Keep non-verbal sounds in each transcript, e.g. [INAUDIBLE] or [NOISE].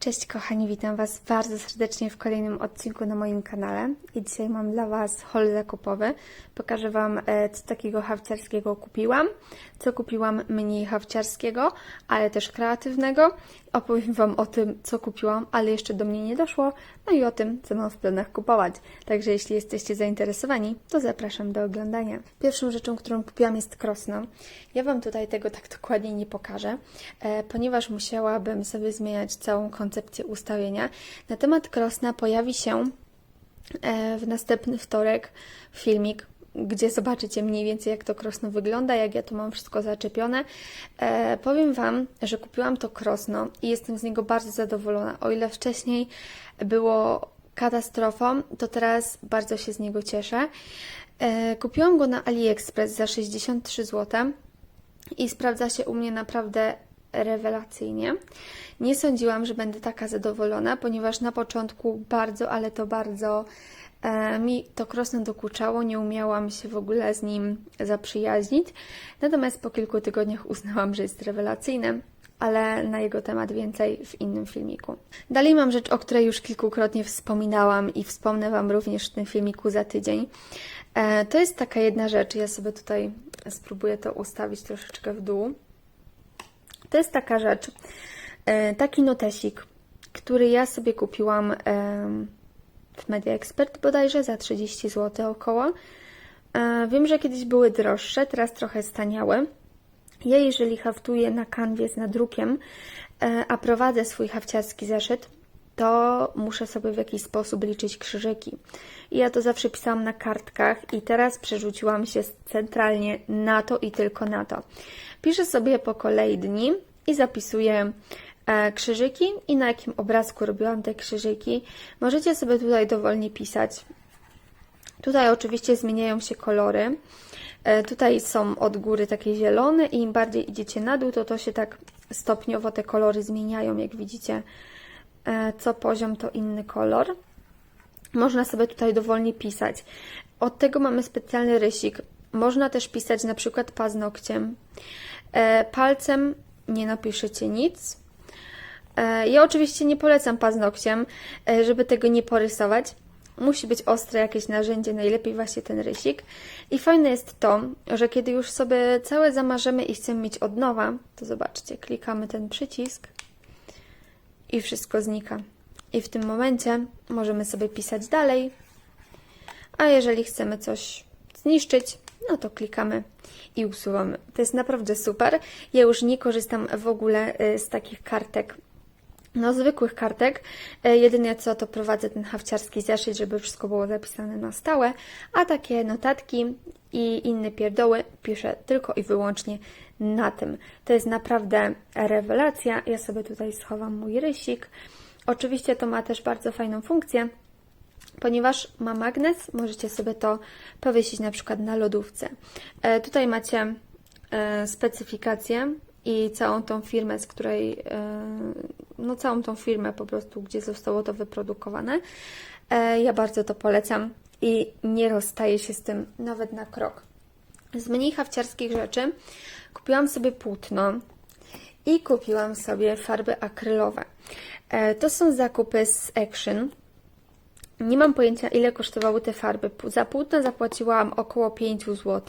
Cześć kochani, witam Was bardzo serdecznie w kolejnym odcinku na moim kanale i dzisiaj mam dla Was haul zakupowy. Pokażę Wam e, co takiego hawciarskiego kupiłam, co kupiłam mniej hawciarskiego, ale też kreatywnego. Opowiem Wam o tym, co kupiłam, ale jeszcze do mnie nie doszło, no i o tym, co mam w planach kupować. Także jeśli jesteście zainteresowani, to zapraszam do oglądania. Pierwszą rzeczą, którą kupiłam jest krosno. Ja Wam tutaj tego tak dokładnie nie pokażę, e, ponieważ musiałabym sobie zmieniać całą koncepcję ustawienia. Na temat krosna pojawi się e, w następny wtorek filmik, gdzie zobaczycie mniej więcej jak to krosno wygląda, jak ja tu mam wszystko zaczepione. E, powiem Wam, że kupiłam to krosno i jestem z niego bardzo zadowolona. O ile wcześniej było katastrofą, to teraz bardzo się z niego cieszę. E, kupiłam go na AliExpress za 63 zł i sprawdza się u mnie naprawdę rewelacyjnie. Nie sądziłam, że będę taka zadowolona, ponieważ na początku bardzo, ale to bardzo e, mi to krosno dokuczało, nie umiałam się w ogóle z nim zaprzyjaźnić. Natomiast po kilku tygodniach uznałam, że jest rewelacyjne, ale na jego temat więcej w innym filmiku. Dalej mam rzecz, o której już kilkukrotnie wspominałam i wspomnę Wam również w tym filmiku za tydzień. E, to jest taka jedna rzecz, ja sobie tutaj spróbuję to ustawić troszeczkę w dół. To jest taka rzecz, e, taki notesik, który ja sobie kupiłam w Media Expert bodajże za 30 zł około. E, Wiem, że kiedyś były droższe, teraz trochę staniały. Ja jeżeli haftuję na kanwie z nadrukiem, e, a prowadzę swój hafciarski zeszyt, to muszę sobie w jakiś sposób liczyć krzyżyki. I ja to zawsze pisałam na kartkach i teraz przerzuciłam się centralnie na to i tylko na to. Piszę sobie po kolei dni i zapisuję e, krzyżyki i na jakim obrazku robiłam te krzyżyki. Możecie sobie tutaj dowolnie pisać. Tutaj oczywiście zmieniają się kolory. E, Tutaj są od góry takie zielone i im bardziej idziecie na dół, to to się tak stopniowo te kolory zmieniają. Jak widzicie, co poziom to inny kolor. Można sobie tutaj dowolnie pisać. Od tego mamy specjalny rysik. Można też pisać na przykład paznokciem. E, Palcem nie napiszecie nic. E, Ja oczywiście nie polecam paznokciem, e, żeby tego nie porysować. Musi być ostre jakieś narzędzie, najlepiej właśnie ten rysik. I fajne jest to, że kiedy już sobie całe zamarzemy i chcemy mieć od nowa, to zobaczcie, klikamy ten przycisk i wszystko znika. I w tym momencie możemy sobie pisać dalej, a jeżeli chcemy coś zniszczyć, no to klikamy i usuwamy. To jest naprawdę super. Ja już nie korzystam w ogóle y, z takich kartek no, zwykłych kartek. E, Jedynie co to prowadzę ten hawciarski zeszyt, żeby wszystko było zapisane na stałe, a takie notatki i inne pierdoły piszę tylko i wyłącznie na tym. To jest naprawdę rewelacja. Ja sobie tutaj schowam mój rysik. Oczywiście to ma też bardzo fajną funkcję, ponieważ ma magnes, możecie sobie to powiesić na przykład na lodówce. E, tutaj macie e, specyfikację i całą tą firmę, z której, e, no całą tą firmę po prostu, gdzie zostało to wyprodukowane. E, Ja bardzo to polecam i nie rozstaję się z tym nawet na krok. Z mniej hawciarskich rzeczy kupiłam sobie płótno i kupiłam sobie farby akrylowe. E, To są zakupy z Action. Nie mam pojęcia, ile kosztowały te farby. Za płótno zapłaciłam około 5 zł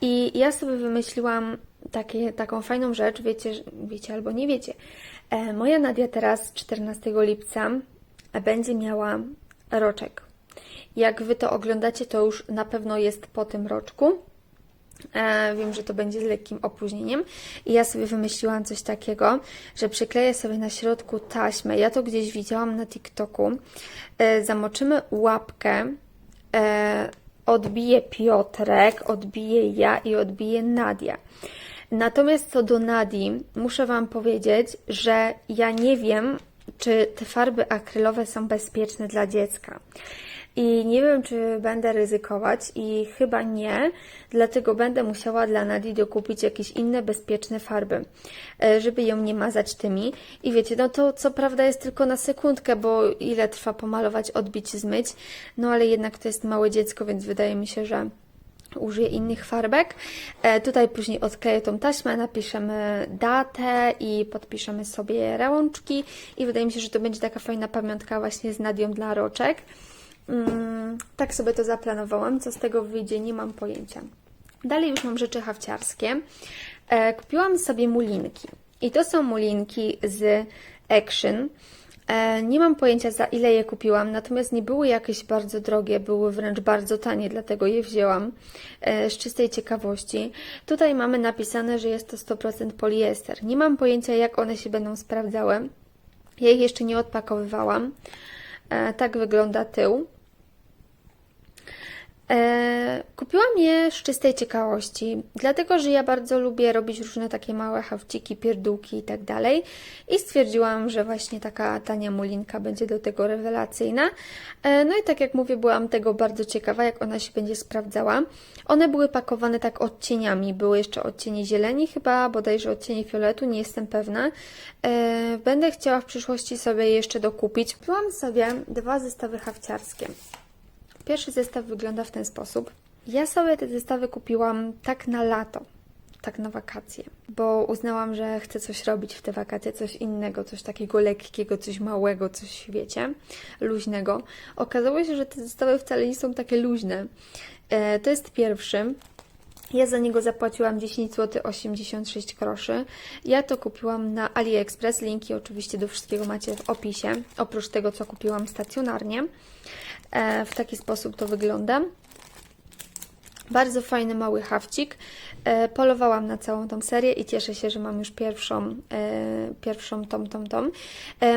i ja sobie wymyśliłam takie, taką fajną rzecz, wiecie, wiecie albo nie wiecie. E, moja Nadia teraz 14 lipca będzie miała roczek. Jak Wy to oglądacie, to już na pewno jest po tym roczku. E, wiem, że to będzie z lekkim opóźnieniem. I ja sobie wymyśliłam coś takiego, że przykleję sobie na środku taśmę. Ja to gdzieś widziałam na TikToku. E, zamoczymy łapkę, e, odbije Piotrek, odbije ja i odbije Nadia. Natomiast co do Nadii, muszę Wam powiedzieć, że ja nie wiem, czy te farby akrylowe są bezpieczne dla dziecka. I nie wiem, czy będę ryzykować i chyba nie, dlatego będę musiała dla Nadii dokupić jakieś inne bezpieczne farby, e, żeby ją nie mazać tymi. I wiecie, no to co prawda jest tylko na sekundkę, bo ile trwa pomalować, odbić, zmyć, no ale jednak to jest małe dziecko, więc wydaje mi się, że użyję innych farbek. E, tutaj później odkleję tą taśmę, napiszemy datę i podpiszemy sobie rączki i wydaje mi się, że to będzie taka fajna pamiątka właśnie z Nadią dla roczek. Mm, tak sobie to zaplanowałam, co z tego wyjdzie, nie mam pojęcia. Dalej już mam rzeczy hawciarskie. E, kupiłam sobie mulinki i to są mulinki z Action. E, Nie mam pojęcia za ile je kupiłam, natomiast nie były jakieś bardzo drogie, były wręcz bardzo tanie, dlatego je wzięłam e, z czystej ciekawości. Tutaj mamy napisane, że jest to 100% poliester. Nie mam pojęcia jak one się będą sprawdzały. Ja ich jeszcze nie odpakowywałam. E, Tak wygląda tył. E, kupiłam je z czystej ciekawości, dlatego że ja bardzo lubię robić różne takie małe hawciki, pierdółki i tak dalej. I stwierdziłam, że właśnie taka tania mulinka będzie do tego rewelacyjna. E, no i tak jak mówię, byłam tego bardzo ciekawa, jak ona się będzie sprawdzała. One były pakowane tak odcieniami, były jeszcze odcienie zieleni chyba, bodajże odcienie fioletu, nie jestem pewna. E, będę chciała w przyszłości sobie jeszcze dokupić. Kupiłam sobie dwa zestawy hawciarskie. Pierwszy zestaw wygląda w ten sposób. Ja sobie te zestawy kupiłam tak na lato, tak na wakacje, bo uznałam, że chcę coś robić w te wakacje, coś innego, coś takiego lekkiego, coś małego, coś, wiecie, luźnego. Okazało się, że te zestawy wcale nie są takie luźne. E, to jest pierwszy. Ja za niego zapłaciłam 10 zł 86 groszy. Ja to kupiłam na AliExpress. Linki oczywiście do wszystkiego macie w opisie. Oprócz tego, co kupiłam stacjonarnie. E, w taki sposób to wygląda. Bardzo fajny mały hawcik. E, polowałam na całą tą serię i cieszę się, że mam już pierwszą, e, pierwszą tom, tom, tom.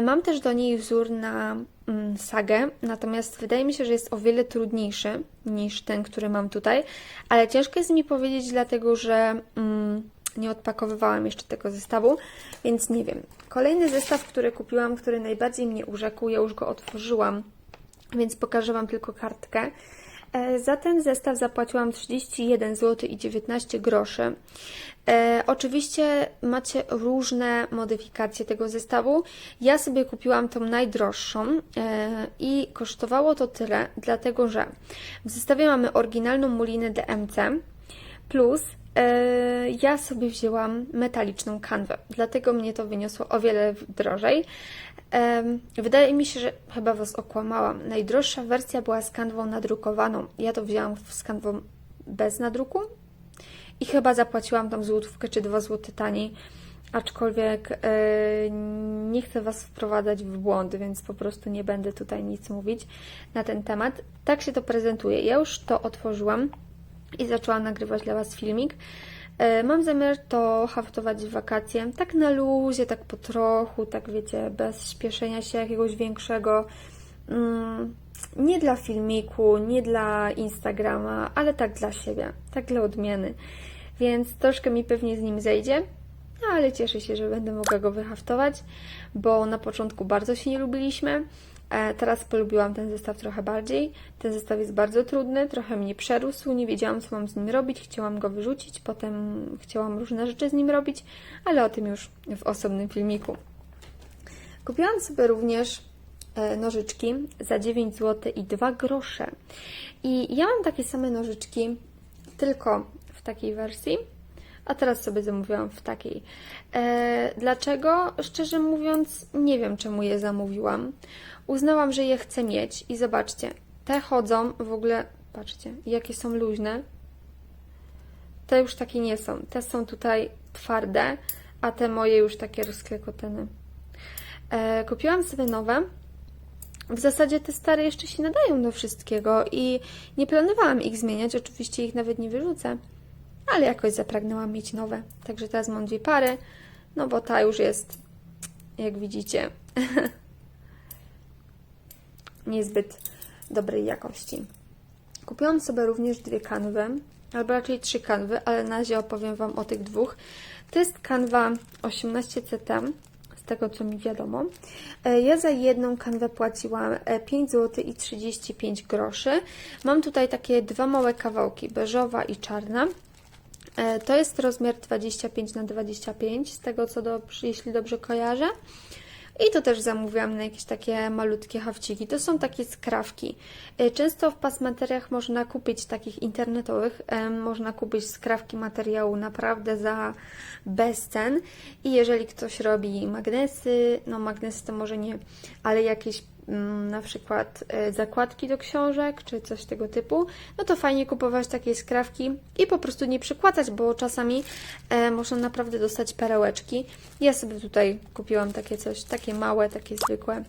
Mam też do niej wzór na mm, sagę, natomiast wydaje mi się, że jest o wiele trudniejszy niż ten, który mam tutaj, ale ciężko jest mi powiedzieć, dlatego że mm, nie odpakowywałam jeszcze tego zestawu, więc nie wiem. Kolejny zestaw, który kupiłam, który najbardziej mnie urzekł, ja już go otworzyłam, więc pokażę Wam tylko kartkę. E, Za ten zestaw zapłaciłam 31 zł i 19 groszy. E, oczywiście macie różne modyfikacje tego zestawu. Ja sobie kupiłam tą najdroższą e, i kosztowało to tyle, dlatego że w zestawie mamy oryginalną mulinę DMC plus ja sobie wzięłam metaliczną kanwę, dlatego mnie to wyniosło o wiele drożej. Em, Wydaje mi się, że chyba Was okłamałam. Najdroższa wersja była z kanwą nadrukowaną. Ja to wzięłam z kanwą bez nadruku i chyba zapłaciłam tam złotówkę czy dwa złote taniej. Aczkolwiek e, nie chcę Was wprowadzać w błąd, więc po prostu nie będę tutaj nic mówić na ten temat. Tak się to prezentuje. Ja już to otworzyłam i zaczęłam nagrywać dla Was filmik. E, Mam zamiar to haftować w wakacje, tak na luzie, tak po trochu, tak wiecie, bez śpieszenia się jakiegoś większego. Mm, Nie dla filmiku, nie dla Instagrama, ale tak dla siebie, tak dla odmiany. Więc troszkę mi pewnie z nim zejdzie, ale cieszę się, że będę mogła go wyhaftować, bo na początku bardzo się nie lubiliśmy. E, Teraz polubiłam ten zestaw trochę bardziej. Ten zestaw jest bardzo trudny, trochę mnie przerósł, nie wiedziałam co mam z nim robić, chciałam go wyrzucić, potem chciałam różne rzeczy z nim robić, ale o tym już w osobnym filmiku. Kupiłam sobie również e, nożyczki za 9 zł i 2 grosze. I ja mam takie same nożyczki, tylko w takiej wersji, a teraz sobie zamówiłam w takiej. E, dlaczego? Szczerze mówiąc, nie wiem czemu je zamówiłam. Uznałam, że je chcę mieć i zobaczcie, te chodzą w ogóle, patrzcie, jakie są luźne. Te już takie nie są. Te są tutaj twarde, a te moje już takie rozklekotane. E, kupiłam sobie nowe. W zasadzie te stare jeszcze się nadają do wszystkiego i nie planowałam ich zmieniać. Oczywiście ich nawet nie wyrzucę, ale jakoś zapragnęłam mieć nowe. Także teraz mam dwie pary, no bo ta już jest, jak widzicie, [LAUGHS] niezbyt dobrej jakości. Kupiłam sobie również dwie kanwy, albo raczej trzy kanwy, ale na razie opowiem Wam o tych dwóch. To jest kanwa 18CT, z tego co mi wiadomo. E, Ja za jedną kanwę płaciłam e, 5 zł i 35 groszy. Mam tutaj takie dwa małe kawałki, beżowa i czarna. E, To jest rozmiar 25 na 25, z tego co dobrze, jeśli dobrze kojarzę. I to też zamówiłam na jakieś takie malutkie hawciki. To są takie skrawki. Y, Często w pasmateriach można kupić takich internetowych, em, można kupić skrawki materiału naprawdę za bezcen. I jeżeli ktoś robi magnesy, no magnesy to może nie, ale jakieś na przykład e, zakładki do książek czy coś tego typu, no to fajnie kupować takie skrawki i po prostu nie przykładać, bo czasami e, można naprawdę dostać perełeczki. Ja sobie tutaj kupiłam takie coś, takie małe, takie zwykłe.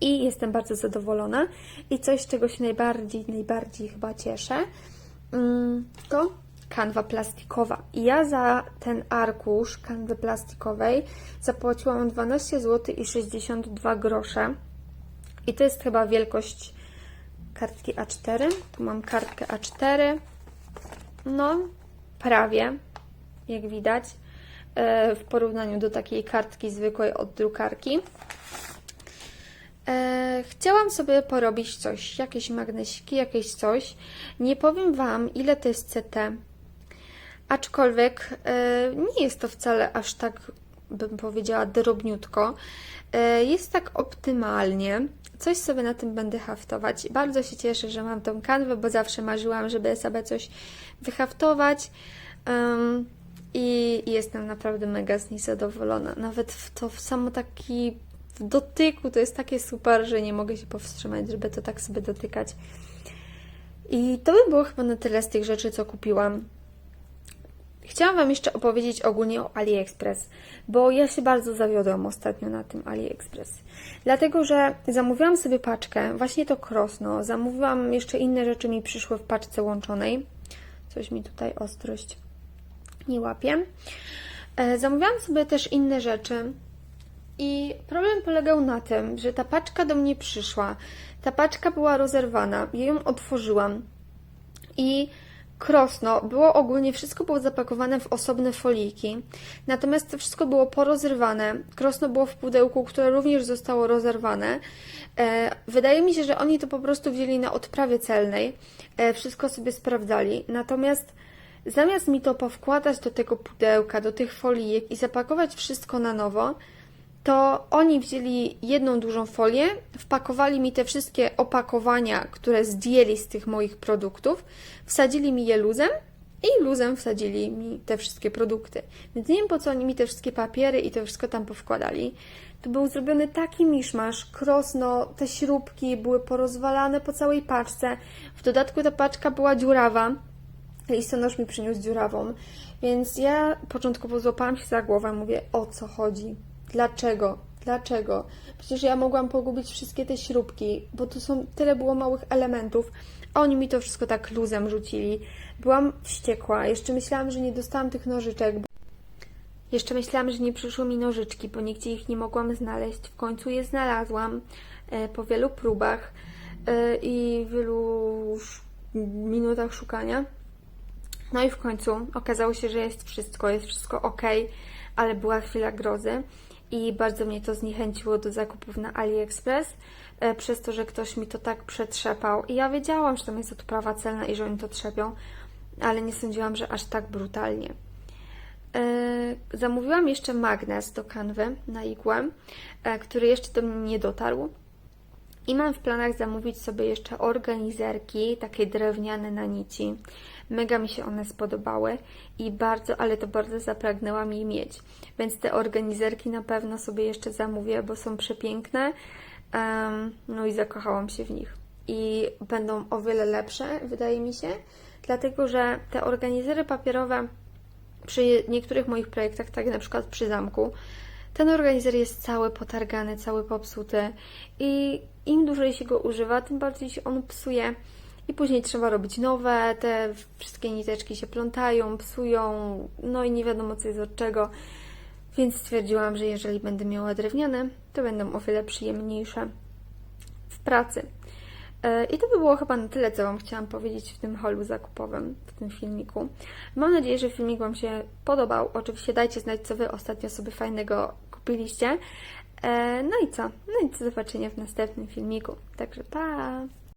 I jestem bardzo zadowolona. I coś, z czego się najbardziej, najbardziej chyba cieszę, mm, to kanwa plastikowa. I ja za ten arkusz kanwy plastikowej zapłaciłam 12 zł i 62 grosze. I to jest chyba wielkość kartki A4. Tu mam kartkę A4. No, prawie, jak widać, e, w porównaniu do takiej kartki zwykłej od drukarki. E, chciałam sobie porobić coś, jakieś magnesiki, jakieś coś. Nie powiem Wam, ile to jest CT, aczkolwiek e, nie jest to wcale aż tak, bym powiedziała, drobniutko. E, jest tak optymalnie. Coś sobie na tym będę haftować. Bardzo się cieszę, że mam tą kanwę, bo zawsze marzyłam, żeby sobie coś wyhaftować. I jestem naprawdę mega z niej zadowolona. Nawet w to w samo taki w dotyku to jest takie super, że nie mogę się powstrzymać, żeby to tak sobie dotykać. I to by było chyba na tyle z tych rzeczy, co kupiłam. Chciałam Wam jeszcze opowiedzieć ogólnie o AliExpress, bo ja się bardzo zawiodłam ostatnio na tym AliExpress. Dlatego, że zamówiłam sobie paczkę, właśnie to krosno, zamówiłam jeszcze inne rzeczy, mi przyszły w paczce łączonej. Coś mi tutaj ostrość nie łapie. E, Zamówiłam sobie też inne rzeczy i problem polegał na tym, że ta paczka do mnie przyszła. Ta paczka była rozerwana, ja ją otworzyłam i krosno było ogólnie, wszystko było zapakowane w osobne foliki, natomiast to wszystko było porozrywane. Krosno było w pudełku, które również zostało rozerwane. E, wydaje mi się, że oni to po prostu wzięli na odprawie celnej, e, wszystko sobie sprawdzali, natomiast zamiast mi to powkładać do tego pudełka, do tych folijek i zapakować wszystko na nowo, to oni wzięli jedną dużą folię, wpakowali mi te wszystkie opakowania, które zdjęli z tych moich produktów, wsadzili mi je luzem i luzem wsadzili mi te wszystkie produkty. Więc nie wiem po co oni mi te wszystkie papiery i to wszystko tam powkładali. To był zrobiony taki miszmasz, krosno, te śrubki były porozwalane po całej paczce. W dodatku ta paczka była dziurawa. Listonosz mi przyniósł dziurawą, więc ja początkowo złapałam się za głowę, mówię, o co chodzi? Dlaczego? Dlaczego? Przecież ja mogłam pogubić wszystkie te śrubki, bo tu są tyle było małych elementów, a oni mi to wszystko tak luzem rzucili. Byłam wściekła, jeszcze myślałam, że nie dostałam tych nożyczek. Jeszcze myślałam, że nie przyszły mi nożyczki, bo nigdzie ich nie mogłam znaleźć. W końcu je znalazłam e, po wielu próbach e, i wielu minutach szukania. No i w końcu okazało się, że jest wszystko, jest wszystko ok, ale była chwila grozy i bardzo mnie to zniechęciło do zakupów na AliExpress, e, przez to, że ktoś mi to tak przetrzepał. I ja wiedziałam, że tam jest odprawa celna i że oni to trzepią, ale nie sądziłam, że aż tak brutalnie. E, Zamówiłam jeszcze magnes do kanwy na igłę, e, który jeszcze do mnie nie dotarł. I mam w planach zamówić sobie jeszcze organizerki, takie drewniane na nici. Mega mi się one spodobały i bardzo, ale to bardzo zapragnęłam je mieć. Więc te organizerki na pewno sobie jeszcze zamówię, bo są przepiękne. Em, no i zakochałam się w nich. I będą o wiele lepsze, wydaje mi się, dlatego że te organizery papierowe przy niektórych moich projektach, tak na przykład przy zamku, ten organizer jest cały potargany, cały popsuty i im dłużej się go używa, tym bardziej się on psuje i później trzeba robić nowe, te wszystkie niteczki się plątają, psują, no i nie wiadomo co jest od czego. Więc stwierdziłam, że jeżeli będę miała drewniane, to będą o wiele przyjemniejsze w pracy. E, I to by było chyba na tyle, co Wam chciałam powiedzieć w tym holu zakupowym, w tym filmiku. Mam nadzieję, że filmik Wam się podobał. Oczywiście dajcie znać, co Wy ostatnio sobie fajnego kupiliście. E, No i co? No i do zobaczenia w następnym filmiku. Także pa!